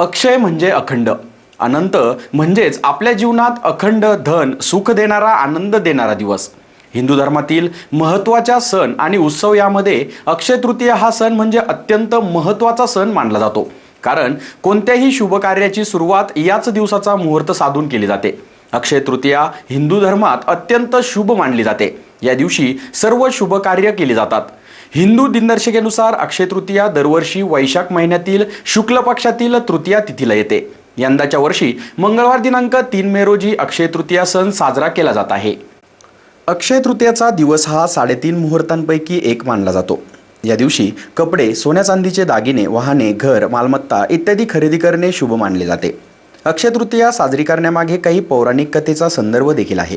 अक्षय म्हणजे अखंड. अनंत म्हणजेच आपल्या जीवनात अखंड धन सुख देणारा आनंद देणारा दिवस. हिंदू धर्मातील महत्त्वाच्या सण आणि उत्सव यामध्ये अक्षय तृतीया हा सण म्हणजे अत्यंत महत्त्वाचा सण मानला जातो. कारण कोणत्याही शुभ कार्याची सुरुवात याच दिवसाचा मुहूर्त साधून केली जाते. अक्षय तृतीया हिंदू धर्मात अत्यंत शुभ मानली जाते. या दिवशी सर्व शुभ कार्य केली जातात. हिंदू दिनदर्शिकेनुसार अक्षय तृतीया दरवर्षी वैशाख महिन्यातील शुक्ल पक्षातील तृतीया तिथीला येते. यंदाच्या वर्षी मंगळवार दिनांक तीन मे रोजी अक्षय तृतीया सण साजरा केला जात आहे. अक्षय तृतीयाचा दिवस हा साडेतीन मुहूर्तांपैकी एक मानला जातो. या दिवशी कपडे सोन्या चांदीचे दागिने वाहने घर मालमत्ता इत्यादी खरेदी करणे शुभ मानले जाते. अक्षय तृतीया साजरी करण्यामागे काही पौराणिक कथेचा संदर्भ देखील आहे.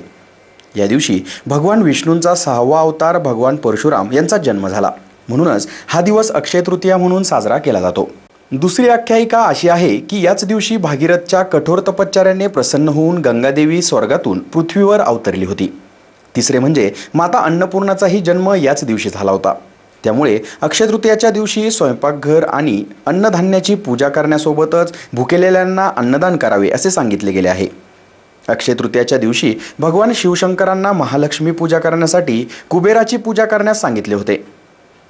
या दिवशी भगवान विष्णूंचा सहावा अवतार भगवान परशुराम यांचा जन्म झाला. म्हणूनच हा दिवस अक्षय तृतीया म्हणून साजरा केला जातो. दुसरी आख्यायिका अशी आहे की याच दिवशी भागीरथच्या कठोर तपश्चर्याने प्रसन्न होऊन गंगादेवी स्वर्गातून पृथ्वीवर अवतरली होती. तिसरे म्हणजे माता अन्नपूर्णाचाही जन्म याच दिवशी झाला होता. त्यामुळे अक्षयतृतीयाच्या दिवशी स्वयंपाकघर आणि अन्नधान्याची पूजा करण्यासोबतच भुकेलेल्यांना अन्नदान करावे असे सांगितले गेले आहे. अक्षय तृतीयाच्या दिवशी भगवान शिवशंकरांना महालक्ष्मी पूजा करण्यासाठी कुबेराची पूजा करण्यास सांगितले होते.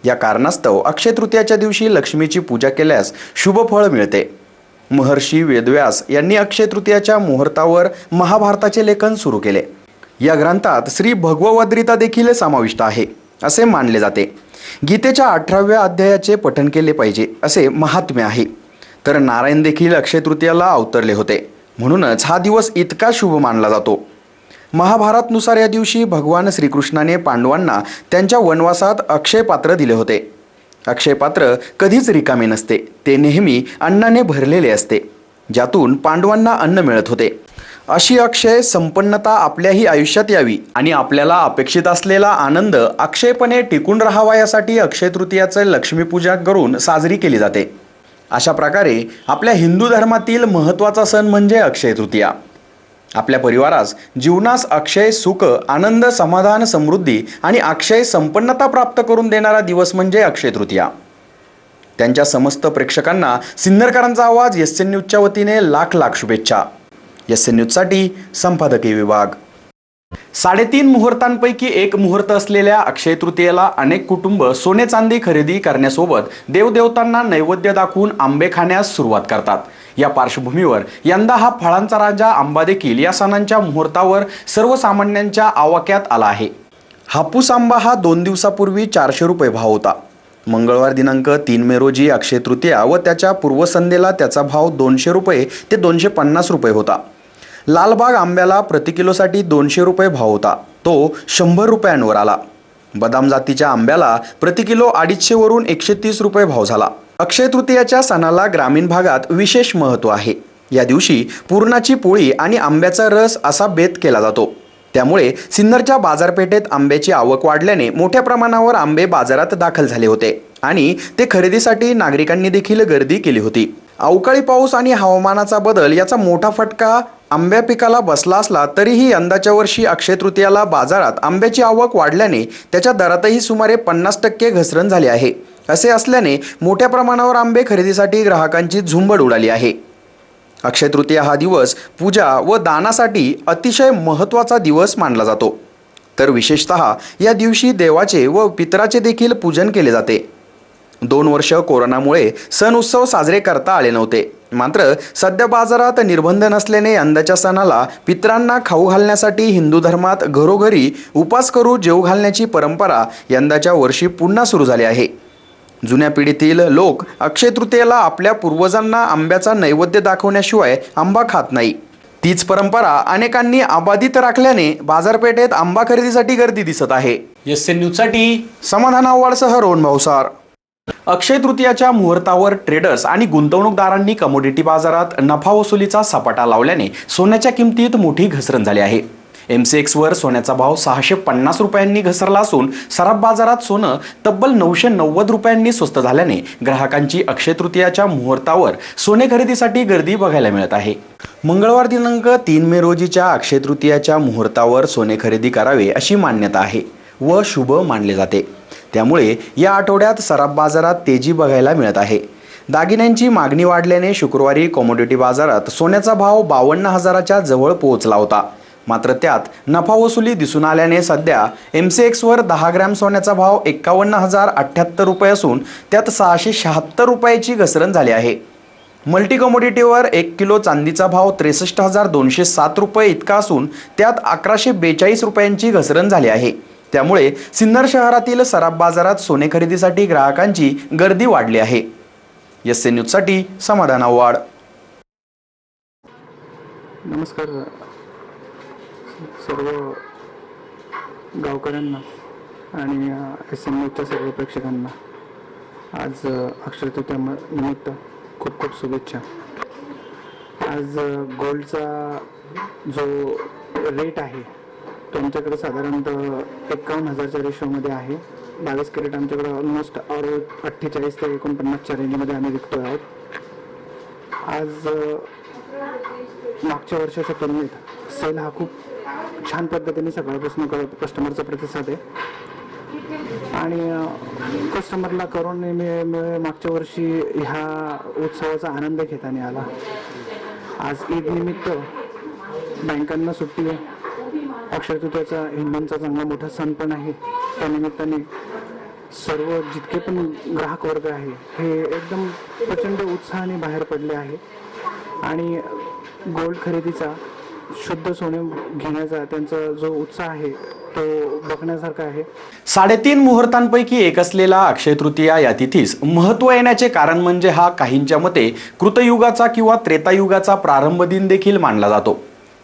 या कारणास्तव अक्षय तृतीयाच्या दिवशी लक्ष्मीची पूजा केल्यास शुभ फळ मिळते. महर्षी वेदव्यास यांनी अक्षय तृतीयाच्या मुहूर्तावर महाभारताचे लेखन सुरू केले. या ग्रंथात श्री भगवद्गीता देखील समाविष्ट आहे असे मानले जाते. गीतेच्या अठराव्या अध्यायाचे पठन केले पाहिजे असे महात्म्य आहे. तर नारायण देखील अक्षय तृतीयाला अवतरले होते. म्हणूनच हा दिवस इतका शुभ मानला जातो. महाभारतनुसार या दिवशी भगवान श्रीकृष्णाने पांडवांना त्यांच्या वनवासात अक्षय पात्र दिले होते. अक्षय पात्र कधीच रिकामे नसते ते नेहमी अन्नाने भरलेले असते ज्यातून पांडवांना अन्न मिळत होते. अशी अक्षय संपन्नता आपल्याही आयुष्यात यावी आणि आपल्याला अपेक्षित असलेला आनंद अक्षयपणे टिकून राहावा यासाठी अक्षय तृतीयाचे लक्ष्मीपूजा करून साजरी केली जाते. अशा प्रकारे आपल्या हिंदू धर्मातील महत्त्वाचा सण म्हणजे अक्षय तृतीया. आपल्या परिवारास जीवनास अक्षय सुख आनंद समाधान समृद्धी आणि अक्षय संपन्नता प्राप्त करून देणारा दिवस म्हणजे अक्षय तृतीया. त्यांच्या समस्त प्रेक्षकांना सिन्नरकरांचा आवाज एस एन न्यूजच्या वतीने लाख लाख शुभेच्छा. एस एन न्यूजसाठी संपादकीय विभाग. साडेतीन मुहूर्तांपैकी एक मुहूर्त असलेल्या अक्षय तृतीयेला अनेक कुटुंब सोने चांदी खरेदी करण्यासोबत देवदेवतांना नैवेद्य दाखवून आंबे खाण्यास सुरुवात करतात. या पार्श्वभूमीवर यंदा हा फळांचा राजा आंबा देखील या सणांच्या मुहूर्तावर सर्वसामान्यांच्या आवाक्यात आला आहे. हापूस आंबा हा दोन दिवसापूर्वी चारशे रुपये भाव होता. मंगळवार दिनांक तीन मे रोजी अक्षय तृतीया व त्याच्या पूर्वसंध्येला त्याचा भाव दोनशे रुपये ते दोनशे पन्नास रुपये होता. लालबाग आंब्याला प्रति किलोसाठी दोनशे रुपये भाव होता. तो शंभर रुपयांवर आला. बदाम जातीच्या आंब्याला प्रति किलो अडीचशेवरून एकशे तीस रुपये भाव झाला. अक्षय तृतीयाच्या सणाला ग्रामीण भागात विशेष महत्त्व आहे. या दिवशी पुरणाची पोळी आणि आंब्याचा रस असा बेत केला जातो. त्यामुळे सिन्नरच्या बाजारपेठेत आंब्याची आवक वाढल्याने मोठ्या प्रमाणावर आंबे बाजारात दाखल झाले होते आणि ते खरेदीसाठी नागरिकांनी देखील गर्दी केली होती. अवकाळी पाऊस आणि हवामानाचा बदल याचा मोठा फटका आंब्या पिकाला बसला असला तरीही यंदाच्या वर्षी अक्षय तृतीयाला बाजारात आंब्याची आवक वाढल्याने त्याच्या दरातही सुमारे पन्नास टक्के घसरण झाली आहे. असे असल्याने मोठ्या प्रमाणावर आंबे खरेदीसाठी ग्राहकांची झुंबड उडाली आहे. अक्षय तृतीया हा दिवस पूजा व दानासाठी अतिशय महत्त्वाचा दिवस मानला जातो. तर विशेषतः या दिवशी देवाचे व पितराचे देखील पूजन केले जाते. दोन वर्ष कोरोनामुळे सण उत्सव साजरे करता आले नव्हते. मात्र सध्या बाजारात निर्बंध नसल्याने यंदाच्या सणाला पितरांना खाऊ घालण्यासाठी हिंदू धर्मात घरोघरी उपास करू जेव घालण्याची परंपरा यंदाच्या वर्षी पुन्हा सुरू झाली आहे. जुन्या पिढीतील लोक अक्षय तृतीयेला आपल्या पूर्वजांना आंब्याचा नैवेद्य दाखवण्याशिवाय आंबा खात नाही. तीच परंपरा अनेकांनी अबाधित राखल्याने बाजारपेठेत आंबा खरेदीसाठी गर्दी दिसत आहे. एस एन न्यूजसाठी समाधान आव्हाडसह रोहन भाऊसार. अक्षय तृतीयाच्या मुहूर्तावर ट्रेडर्स आणि गुंतवणूकदारांनी कमोडिटी बाजारात नफा वसुलीचा सपाटा लावल्याने सोन्याच्या किमतीत मोठी घसरण झाली आहे. एम सी एक्सवर सोन्याचा भाव सहाशे पन्नास रुपयांनी घसरला असून सराफ बाजारात सोनं तब्बल नऊशे नव्वद रुपयांनी स्वस्त झाल्याने ग्राहकांची अक्षय तृतीयाच्या मुहूर्तावर सोने खरेदीसाठी गर्दी बघायला मिळत आहे. मंगळवार दिनांक तीन मे रोजीच्या अक्षय तृतीयाच्या मुहूर्तावर सोने खरेदी करावे अशी मान्यता आहे व शुभ मानले जाते. त्यामुळे या आठवड्यात सराफ बाजारात तेजी बघायला मिळत आहे. दागिन्यांची मागणी वाढल्याने शुक्रवारी कॉमोडिटी बाजारात सोन्याचा भाव बावन्न हजाराच्या जवळ पोहोचला होता. मात्र त्यात नफा वसुली दिसून आल्याने सध्या एम सी एक्सवर दहा ग्रॅम सोन्याचा भाव एक्कावन्न हजार अठ्ठ्याहत्तर रुपये असून त्यात सहाशे शहात्तर रुपयाची घसरण झाली आहे. मल्टी कमोडिटीवर एक किलो चांदीचा भाव त्रेसष्ट हजार दोनशे सात रुपये इतका असून त्यात अकराशे बेचाळीस रुपयांची घसरण झाली आहे. त्यामुळे सिन्नर शहरातील सराफ बाजारात सोने खरेदीसाठी ग्राहकांची गर्दी वाढली आहे. एस एन न्यूजसाठी समाधान आव्हाड. नमस्कार. सर्व गावकऱ्यांना आणि एस एन न्यूजच्या सर्व प्रेक्षकांना आज अ, अक्षय तृतीया निमित्त खूप खूप शुभेच्छा. आज गोल्डचा जो रेट आहे तो आमच्याकडे साधारणतः एक्कावन्न हजारच्या रेशोमध्ये आहे. बावीस कॅरेट आमच्याकडे ऑलमोस्ट और अठ्ठेचाळीस ते एकोणपन्नासच्या रेंजमध्ये आम्ही विकतो आहोत. आज मागच्या वर्षाच्या तुलनेत सेल हा खूप छान पद्धतीने सकाळपासून क- कस्टमरचा प्रतिसाद आहे. आणि कस्टमरला करून मी मागच्या वर्षी ह्या उत्सवाचा आनंद घेताना आला. आज ईद निमित्त बँकांना सुट्टी आहे. अक्षयतृत्याचा हिंदूंचा चांगला मोठा सण पण आहे. त्यानिमित्ताने सर्व जितके पण ग्राहक वर्ग आहे हे एकदम प्रचंड उत्साहाने बाहेर पडले आहे. आणि गोल्ड खरेदीचा शुद्ध सोने घेण्याचा त्यांचा जो उत्साह आहे तो बघण्यासारखा आहे. साडेतीन मुहूर्तांपैकी एक असलेला अक्षय तृतीया या तिथीस महत्त्व येण्याचे कारण म्हणजे हा काहींच्या मते कृतयुगाचा किंवा त्रेतायुगाचा प्रारंभ दिन देखील मानला जातो.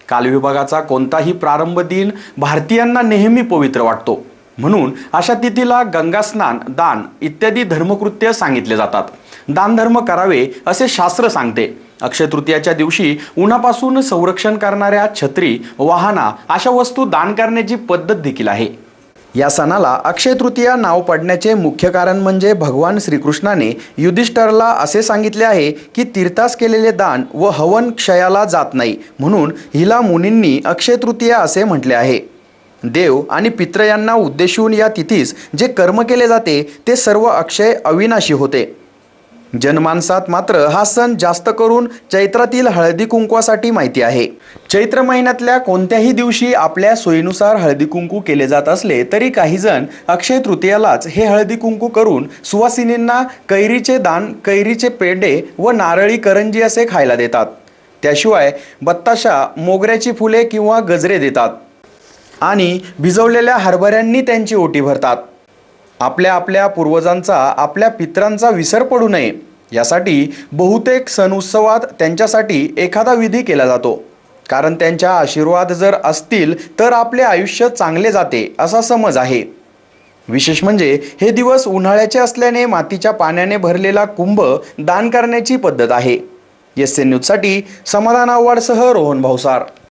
कालविभागाचा कोणताही प्रारंभ दिन भारतीयांना नेहमी पवित्र वाटतो. म्हणून अशा तिथीला गंगास्नान दान इत्यादी धर्मकृत्य सांगितले जातात. दानधर्म करावे असे शास्त्र सांगते. अक्षय तृतीयाच्या दिवशी उन्हापासून संरक्षण करणाऱ्या छत्री वाहना अशा वस्तू दान करण्याची पद्धत देखील आहे. या सणाला अक्षय तृतीया नाव पडण्याचे मुख्य कारण म्हणजे भगवान श्रीकृष्णाने युधिष्ठरला असे सांगितले आहे की तीर्थास केलेले दान व हवन क्षयाला जात नाही म्हणून हिला मुनींनी अक्षय तृतीया असे म्हटले आहे. देव आणि पित्र यांना उद्देशून या तिथीस जे कर्म केले जाते ते सर्व अक्षय अविनाशी होते. जनमानसात मात्र हा सण जास्त करून चैत्रातील हळदी कुंकवासाठी माहिती आहे. चैत्र महिन्यातल्या कोणत्याही दिवशी आपल्या सोयीनुसार हळदी कुंकू केले जात असले तरी काही जण अक्षय तृतीयालाच हे हळदी कुंकू करून सुवासिनींना कैरीचे दान कैरीचे पेढे व नारळी करंजी असे खायला देतात. त्याशिवाय बत्ताशा मोगऱ्याची फुले किंवा गजरे देतात. आणि भिजवलेल्या हरभऱ्यांनी त्यांची ओटी भरतात. आपल्या आपल्या पूर्वजांचा आपल्या पित्रांचा विसर पडू नये. यासाठी बहुतेक सण उत्सवात त्यांच्यासाठी एखादा विधी केला जातो. कारण त्यांच्या आशीर्वाद जर असतील तर आपले आयुष्य चांगले जाते असा समज आहे. विशेष म्हणजे हे दिवस उन्हाळ्याचे असल्याने मातीच्या पाण्याने भरलेला कुंभ दान करण्याची पद्धत आहे. एस एन न्यूजसाठी समाधान आव्हाडसह रोहन भावसार